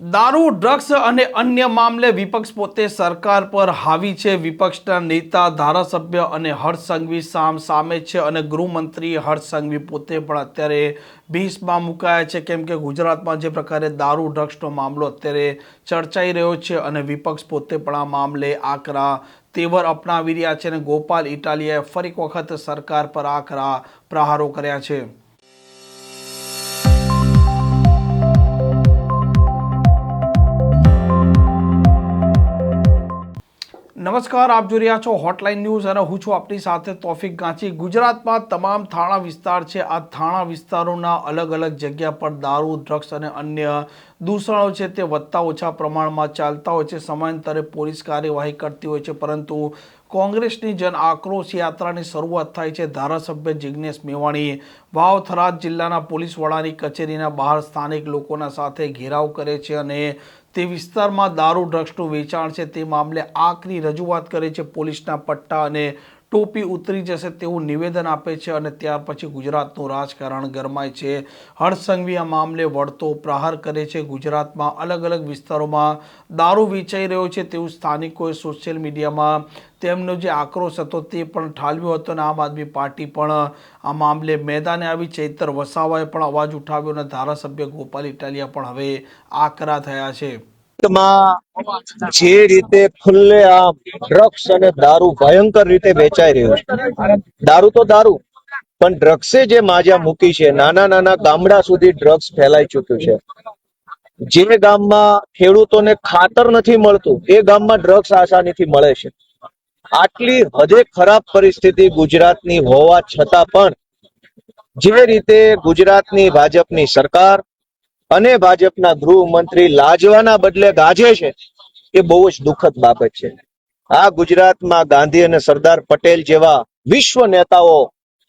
દારૂ, ડ્રગ્સ અને અન્ય મામલે વિપક્ષ પોતે સરકાર પર હાવી છે. વિપક્ષના નેતા, ધારાસભ્ય અને હર્ષ સામ સામે છે અને ગૃહમંત્રી હર્ષ સંઘવી પોતે પણ અત્યારે ભીસમાં મુકાયા છે. કેમ કે ગુજરાતમાં જે પ્રકારે દારૂ, ડ્રગ્સનો મામલો અત્યારે ચર્ચાઈ રહ્યો છે અને વિપક્ષ પોતે પણ આ મામલે આકરા, તેવર અપનાવી રહ્યા છે અને ગોપાલ ઇટાલિયાએ ફરી વખત સરકાર પર આકરા પ્રહારો કર્યા છે. નમસ્કાર, આપ જોઈ રહ્યા છો હોટલાઇન ન્યૂઝ અને હું છું આપની સાથે તોફિક ગાંચી ગુજરાતમાં તમામ થાણા વિસ્તાર છે. આ થાણા વિસ્તારોના અલગ અલગ જગ્યા પર દારૂ ડ્રગ્સ અને અન્ય દૂષણો છે તે વધતા ઓછા પ્રમાણમાં ચાલતા હોય છે. સમયાંતરે પોલીસ કાર્યવાહી કરતી હોય છે, પરંતુ કોંગ્રેસની જન આક્રોશ યાત્રાની શરૂઆત થાય છે. ધારાસભ્ય જિજ્ઞેશ મેવાણી વાવ થરાદ જિલ્લાના પોલીસ વડાની કચેરીના બહાર સ્થાનિક લોકોના સાથે ઘેરાવ કરે છે અને તે વિસ્તારમાં દારૂ, ડ્રગ્સનું વેચાણ છે. તે મામલે આકરી રજૂઆત કરે છે પોલીસના પટ્ટા અને ટોપી ઉતરી જશે તેવું નિવેદન આપે છે અને ત્યાર પછી ગુજરાતનું રાજકારણ ગરમાય છે. હળસંઘવી આ મામલે વળતો પ્રહાર કરે છે. ગુજરાતમાં અલગ અલગ વિસ્તારોમાં દારૂ વેચાઈ રહ્યો છે તેવું સ્થાનિકોએ સોશિયલ મીડિયામાં તેમનો જે આક્રોશ હતો તે પણ ઠાલવ્યો હતો અને આમ આદમી પાર્ટી પણ આ મામલે મેદાને આવી. ચૈતર વસાવાએ પણ અવાજ ઉઠાવ્યો અને ધારાસભ્ય ગોપાલ ઇટાલિયા પણ હવે આકરા થયા છે. માં જે રીતે ખુલ્લેઆમ ડ્રગ્સ અને દારૂ ભયંકર રીતે વેચાઈ રહ્યો દારૂ તો દારૂ, પણ ડ્રગ્સે જે માજા મૂકી છે, નાના નાના ગામડા સુધી ડ્રગ્સ ફેલાઈ ચુક્યું છે. જે ગામમાં ખેડૂતોને ખાતર નથી મળતું, એ ગામમાં ડ્રગ્સ આસાનીથી મળે છે. આટલી હદે ખરાબ પરિસ્થિતિ ગુજરાતની હોવા છતાં પણ જે રીતે ગુજરાતની ભાજપની સરકાર અને ભાજપના ગૃહમંત્રી લાજવાના બદલે ગાજે છે, એ બહુ જ દુઃખદ બાબત છે. આ ગુજરાતમાં ગાંધી અને સરદાર પટેલ જેવા વિશ્વ નેતાઓ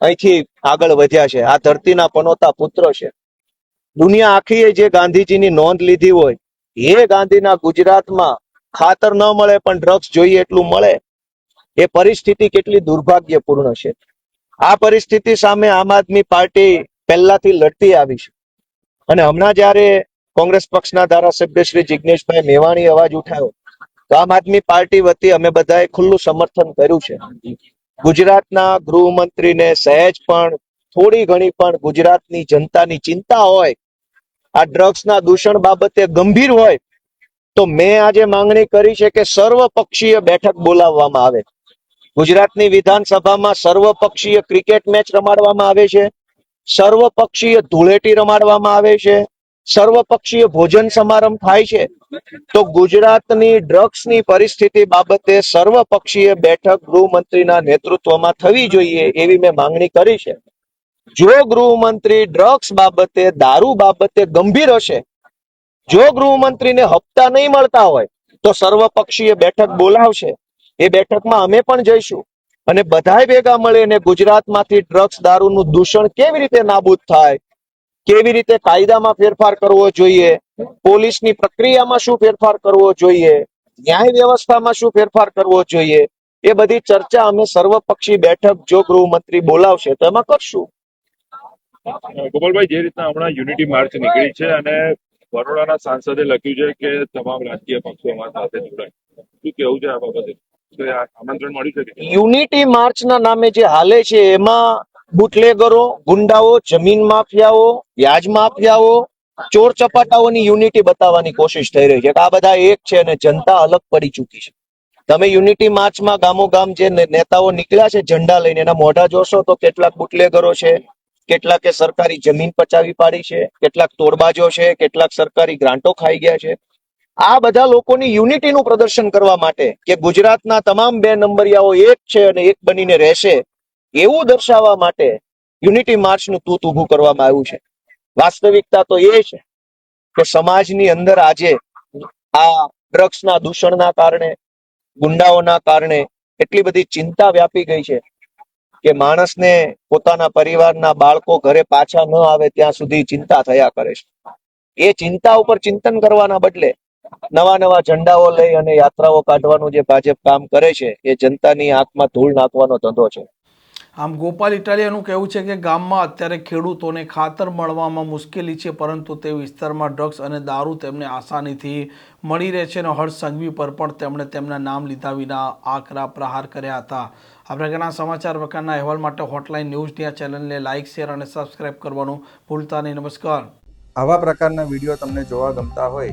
અહીંથી આગળ વધ્યા છે. આ ધરતીના પનોતા પુત્ર છે. દુનિયા આખીએ જે ગાંધીજીની નોંધ લીધી હોય, એ ગાંધીના ગુજરાતમાં ખાતર ન મળે પણ ડ્રગ્સ જોઈએ એટલું મળે, એ પરિસ્થિતિ કેટલી દુર્ભાગ્યપૂર્ણ છે. આ પરિસ્થિતિ સામે આમ આદમી પાર્ટી પહેલાથી લડતી આવી છે. અને હમણાં જ્યારે કોંગ્રેસ પક્ષના ધારાસભ્ય શ્રી જિજ્ઞેશભાઈ મેવાણી અવાજ ઉઠાવ્યો, તો આમ આદમી પાર્ટી વતી અમે બધાએ ખુલ્લું સમર્થન કર્યું છે. ગુજરાતના ગૃહમંત્રીને સહેજ પણ, થોડી ઘણી પણ ગુજરાતની જનતાની ચિંતા હોય, આ ડ્રગ્સના દૂષણ બાબતે ગંભીર હોય, તો મેં આજે માંગણી કરી છે કે સર્વપક્ષીય બેઠક બોલાવવામાં આવે. ગુજરાતની વિધાનસભામાં સર્વપક્ષીય ક્રિકેટ મેચ રમાડવામાં આવે છે. સર્વપક્ષીય ધૂળેટી રમાડવામાં આવે છે, સર્વપક્ષીય ભોજન સમારંભ થાય છે, તો ગુજરાતની ડ્રગ્સની પરિસ્થિતિ બાબતે સર્વપક્ષીય બેઠક ગૃહમંત્રીના નેતૃત્વમાં થવી જોઈએ એવી મેં માંગણી કરી છે. જો ગૃહમંત્રી ડ્રગ્સ બાબતે, દારૂ બાબતે ગંભીર હશે, જો ગૃહમંત્રીને હપ્તા નહીં મળતા હોય, તો સર્વપક્ષીય બેઠક બોલાવશે. એ બેઠકમાં અમે પણ જઈશું. અને બધાય ભેગા મળીને ગુજરાતમાંથી ડ્રગ્સ દારૂનું દૂષણ કેવી રીતે નાબૂદ થાય? કેવી રીતે કાયદામાં ફેરફાર કરવો જોઈએ? પોલીસની પ્રક્રિયામાં શું ફેરફાર કરવો જોઈએ? ન્યાય વ્યવસ્થામાં શું ફેરફાર કરવો જોઈએ? એ બધી ચર્ચા અમે સર્વપક્ષી બેઠક જો ગૃહમંત્રી બોલાવશે તો એમાં કરશું. ગોપાલભાઈ, જે રીતના હમણાં યુનિટી માર્ચ નીકળી છે અને બરોડાના સાંસદે લખ્યું છે કે તમામ રાજકીય પક્ષો અમારા સાથે જોડાય. શું કેવું છે આ બાબતે? યુનિટી માર્ચના નામે જે હાલે છે, એમાં બુટલેગરો, ગુંડાઓ, જમીન માફિયાઓ, વ્યાજ માફિયાઓ, ચોર ચપાટાઓની યુનિટી બતાવવાની કોશિશ થઈ રહી છે. કે આ બધા એક છે અને જનતા અલગ પડી ચૂકી છે. તમે યુનિટી માર્ચમાં ગામો ગામ જે નેતાઓ નીકળ્યા છે ઝંડા લઈને, એના મોઢા જોશો તો કેટલાક બુટલેગરો છે, કેટલાકે સરકારી જમીન પચાવી પાડી છે, કેટલાક તોડબાજો છે, કેટલાક સરકારી ગ્રાન્ટો ખાઈ ગયા છે. આ બધા લોકોની યુનિટીનું પ્રદર્શન કરવા માટે કે ગુજરાતના તમામ બે નંબરિયાઓ એક છે અને એક બનીને રહેશે, એવું દર્શાવવા માટે યુનિટી માર્ચનું તૂત ઊભું કરવામાં આવ્યું છે. વાસ્તવિકતા તો એ છે કે સમાજની અંદર આજે આ ડ્રગ્સના દૂષણના કારણે, ગુંડાઓના કારણે એટલી બધી ચિંતા વ્યાપી ગઈ છે કે માણસને પોતાના પરિવારના બાળકો ઘરે પાછા ન આવે ત્યાં સુધી ચિંતા થયા કરે છે. એ ચિંતા ઉપર ચિંતન કરવાના બદલે નવા નવા ઝંડાઓ લઈ અને યાત્રાઓ કાઢવાનું જે ભાજપ કામ કરે છે એ જનતાની આંખમાં ધૂળ નાખવાનો ધંધો છે. આમ ગોપાલ ઇટાલિયાનું કહેવું છે કે ગામમાં અત્યારે ખેડૂતોને ખાતર મળવામાં મુશ્કેલી છે પરંતુ તે વિસ્તારમાં ડ્રગ્સ અને દારૂ તેમને આસાનીથી મળી રહે છે અને હર્ષ સંઘવી પર પણ તેમણે તેમના નામ લીધા વિના આકરા પ્રહાર કર્યા હતા. આ પ્રકારના સમાચાર પ્રકારના અહેવાલ માટે હોટલાઇન ન્યૂઝની આ ચેનલને લાઇક શેર અને સબસ્ક્રાઇબ કરવાનું ભૂલતા નહીં. નમસ્કાર. આવા પ્રકારના વીડિયો તમને જોવા ગમતા હોય